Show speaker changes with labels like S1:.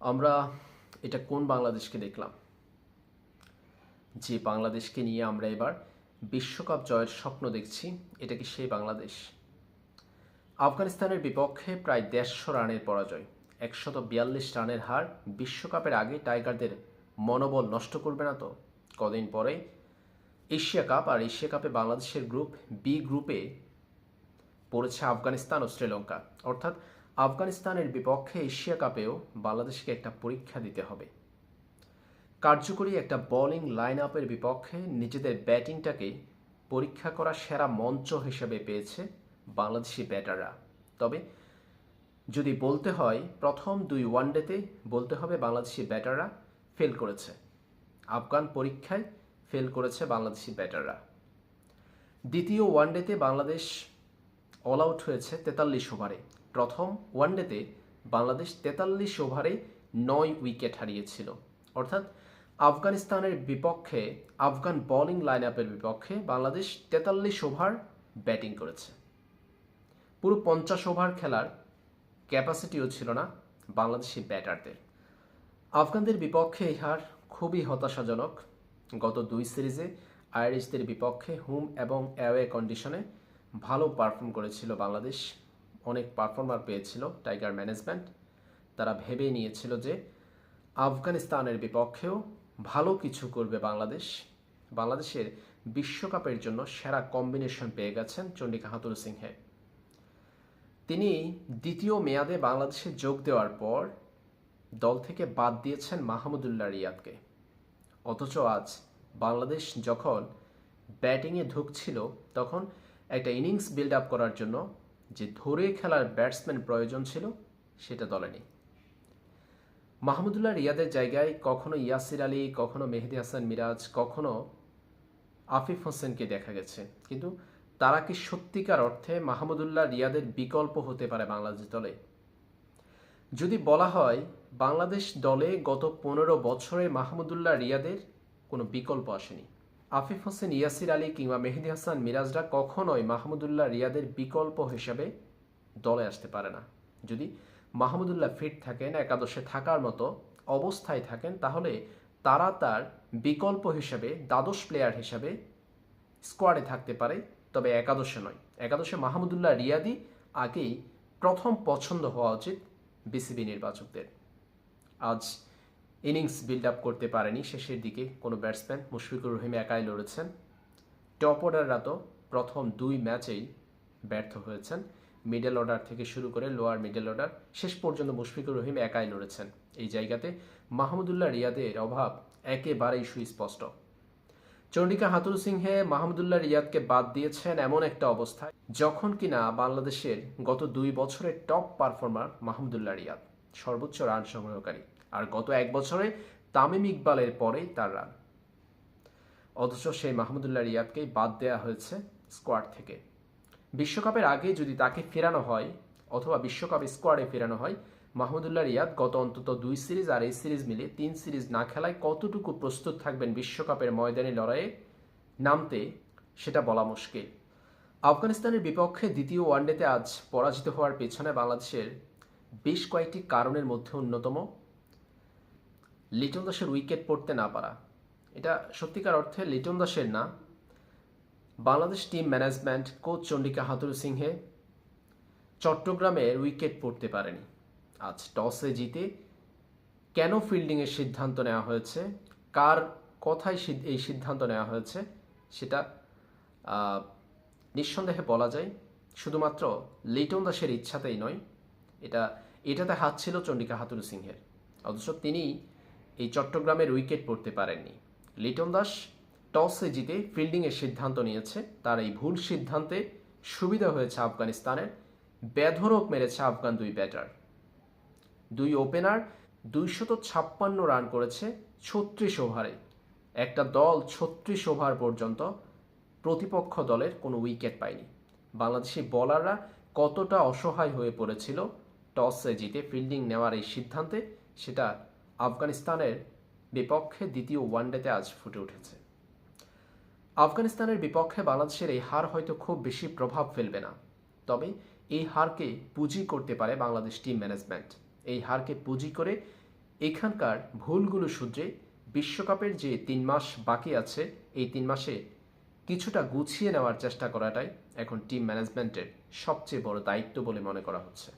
S1: আমরা এটা কোন বাংলাদেশকে দেখলাম? যে বাংলাদেশকে নিয়ে আমরা এবার বিশ্বকাপ জয়ের স্বপ্ন দেখছি, এটা কি সেই বাংলাদেশ? আফগানিস্তানের বিপক্ষে প্রায় দেড়শো রানের পরাজয়, একশত বিয়াল্লিশ রানের হার, বিশ্বকাপের আগে টাইগারদের মনোবল নষ্ট করবে না তো? কদিন পরে এশিয়া কাপ আর এশিয়া কাপে বাংলাদেশের গ্রুপ বি গ্রুপে পড়েছে আফগানিস্তান ও শ্রীলঙ্কা। অর্থাৎ আফগানিস্তানের বিপক্ষে এশিয়া কাপেও বাংলাদেশকে একটা পরীক্ষা দিতে হবে। কার্যকরী একটা বোলিং লাইন আপের বিপক্ষে নিজেদের ব্যাটিংটাকে পরীক্ষা করা সেরা মঞ্চ হিসেবে পেয়েছে বাংলাদেশি ব্যাটাররা। তবে যদি বলতে হয়, প্রথম দুই ওয়ানডেতে বলতে হবে বাংলাদেশি ব্যাটাররা ফেল করেছে। আফগান পরীক্ষায় ফেল করেছে বাংলাদেশি ব্যাটাররা। দ্বিতীয় ওয়ানডেতে বাংলাদেশ অল আউট হয়েছে তেতাল্লিশ ওভারে প্রথম ওয়ানডেতে বাংলাদেশ তেতাল্লিশ ওভারে নয় উইকেট হারিয়েছিল। অর্থাৎ আফগানিস্তানের বিপক্ষে, আফগান বোলিং লাইন আপের বিপক্ষে বাংলাদেশ তেতাল্লিশ ওভার ব্যাটিং করেছে। পুরো পঞ্চাশ ওভার খেলার ক্যাপাসিটিও ছিল না বাংলাদেশি ব্যাটারদের আফগানদের বিপক্ষে এই হার খুবই হতাশাজনক। গত দুই সিরিজে আয়ারিশদের বিপক্ষে হোম এবং অ্যাওয়ে কন্ডিশনে ভালো পারফর্ম করেছিল বাংলাদেশ। অনেক পারফর্মার পেয়েছিল টাইগার ম্যানেজমেন্ট তারা ভেবে নিয়েছিল যে আফগানিস্তানের বিপক্ষেও ভালো কিছু করবে বাংলাদেশ। বাংলাদেশের বিশ্বকাপের জন্য সেরা কম্বিনেশন পেয়ে গেছেন চন্ডিকা হাতুর সিংহে। তিনি দ্বিতীয় মেয়াদে বাংলাদেশে যোগ দেওয়ার পর দল থেকে বাদ দিয়েছেন মাহমুদুল্লাহ রিয়াদকে। অথচ আজ বাংলাদেশ যখন ব্যাটিংয়ে ঢুকছিল, তখন একটা ইনিংস বিল্ড আপ করার জন্য যে ধরে খেলার ব্যাটসম্যান প্রয়োজন ছিল, সেটা দলে নেই। মাহমুদুল্লাহ রিয়াদের জায়গায় কখনো ইয়াসির আলী, কখনো মেহেদি হাসান মিরাজ, কখনো আফিফ হোসেনকে দেখা গেছে। কিন্তু তারা কি সত্যিকার অর্থে মাহমুদুল্লাহ রিয়াদের বিকল্প হতে পারে বাংলাদেশ দলে? যদি বলা হয়, বাংলাদেশ দলে গত পনেরো বছরে মাহমুদুল্লাহ রিয়াদের কোনো বিকল্প আসেনি। আফিফ হোসেন, ইয়াসির আলী কিংবা মেহেদি হাসান মিরাজরা কখনোই মাহমুদুল্লাহ রিয়াদের বিকল্প হিসাবে দলে আসতে পারে না। যদি মাহমুদুল্লাহ ফিট থাকেন, একাদশে থাকার মতো অবস্থায় থাকেন, তাহলে তারা তার বিকল্প হিসাবে, দ্বাদশ প্লেয়ার হিসাবে স্কোয়াডে থাকতে পারে, তবে একাদশে নয়। একাদশে মাহমুদুল্লাহ রিয়াদি আগেই প্রথম পছন্দ হওয়া উচিত বিসিবি নির্বাচকদের। আজ ইনিংস বিল্ড আপ করতে পারেনি শেষের দিকে কোনো ব্যাটসম্যান মুশফিকুর রহিম একাই লড়েছেন। টপ অর্ডাররা তো প্রথম দুই ম্যাচেই ব্যর্থ হয়েছেন। মিডল অর্ডার থেকে শুরু করে লোয়ার মিডল অর্ডার শেষ পর্যন্ত মুশফিকুর রহিম একাই লড়েছেন। এই জায়গাতে মাহমুদুল্লাহ রিয়াদের অভাব একেবারেই সুস্পষ্ট। চন্ডিকা হাতুর সিংহে মাহমুদুল্লাহ রিয়াদকে বাদ দিয়েছেন এমন একটা অবস্থায়, যখন কিনা বাংলাদেশের গত দুই বছরের টপ পারফর্মার মাহমুদুল্লাহ রিয়াদ, সর্বোচ্চ রান সংগ্রহকারী। আর গত এক বছরে তামিম ইকবালের পরেই তার রান। অথচ সেই মাহমুদুল্লাহ রিয়াদকেই বাদ দেওয়া হয়েছে স্কোয়াড থেকে। বিশ্বকাপের আগে যদি তাকে ফেরানো হয় অথবা বিশ্বকাপ স্কোয়াডে ফেরানো হয়, মাহমুদুল্লাহ রিয়াদ গত অন্তত দুই সিরিজ আর এই সিরিজ মিলে তিন সিরিজ না খেলায় কতটুকু প্রস্তুত থাকবেন বিশ্বকাপের ময়দানে লড়াইয়ে নামতে সেটা বলা মুশকিল। আফগানিস্তানের বিপক্ষে দ্বিতীয় ওয়ানডেতে আজ পরাজিত হওয়ার পেছনে বাংলাদেশের বেশ কয়েকটি কারণের মধ্যে অন্যতম। লিটন দাসের উইকেট পড়তে না পারা। এটা সত্যিকার অর্থে লিটন দাসের না। Bangladesh team management coach Chandika Hathurusingha চট্টগ্রামের উইকেট পড়তে পারেনি। আজ টসে জিতে কেন ফিল্ডিংয়ের সিদ্ধান্ত নেওয়া হয়েছে? কার কথায় এই সিদ্ধান্ত নেওয়া হয়েছে? সেটা নিঃসন্দেহে বলা যায়। শুধুমাত্র লিটন দাসের ইচ্ছাতেই নয়, এটা, এটাতে হাত ছিল চন্ডিকা হাতুর সিংহের। অথচ তিনি এই চট্টগ্রামের উইকেট পড়তে পারেননি। লিটন দাস টসে জিতে ফিল্ডিংয়ের সিদ্ধান্ত নিয়েছে। তার এই ভুল সিদ্ধান্তে সুবিধা হয়েছে আফগানিস্তানের। বেধরক মেরেছে আফগান দুই ব্যাটার। দুই ওপেনার দুইশত ছাপ্পান্ন রান করেছে ছত্রিশ ওভারে। একটা দল ছত্রিশ ওভার পর্যন্ত প্রতিপক্ষ দলের কোনো উইকেট পায়নি। বাংলাদেশি বলাররা কতটা অসহায় হয়ে পড়েছিল টসে জিতে ফিল্ডিং নেওয়ার এই সিদ্ধান্তে সেটা আফগানিস্তানের বিপক্ষে দ্বিতীয় ওয়ানডেতে আজ ফুটে উঠেছে। আফগানিস্তানের বিপক্ষে বাংলাদেশের এই হার হয়তো খুব বেশি প্রভাব ফেলবে না। তবে এই হারকে পুঁজি করতে পারে বাংলাদেশ টিম ম্যানেজমেন্ট। এই হারকে পুঁজি করে এখানকার ভুলগুলো শুধরে বিশ্বকাপের যে তিন মাস বাকি আছে, এই তিন মাসে কিছুটা গুছিয়ে নেওয়ার চেষ্টা করাটাই এখন টিম ম্যানেজমেন্টের সবচেয়ে বড় দায়িত্ব বলে মনে করা হচ্ছে।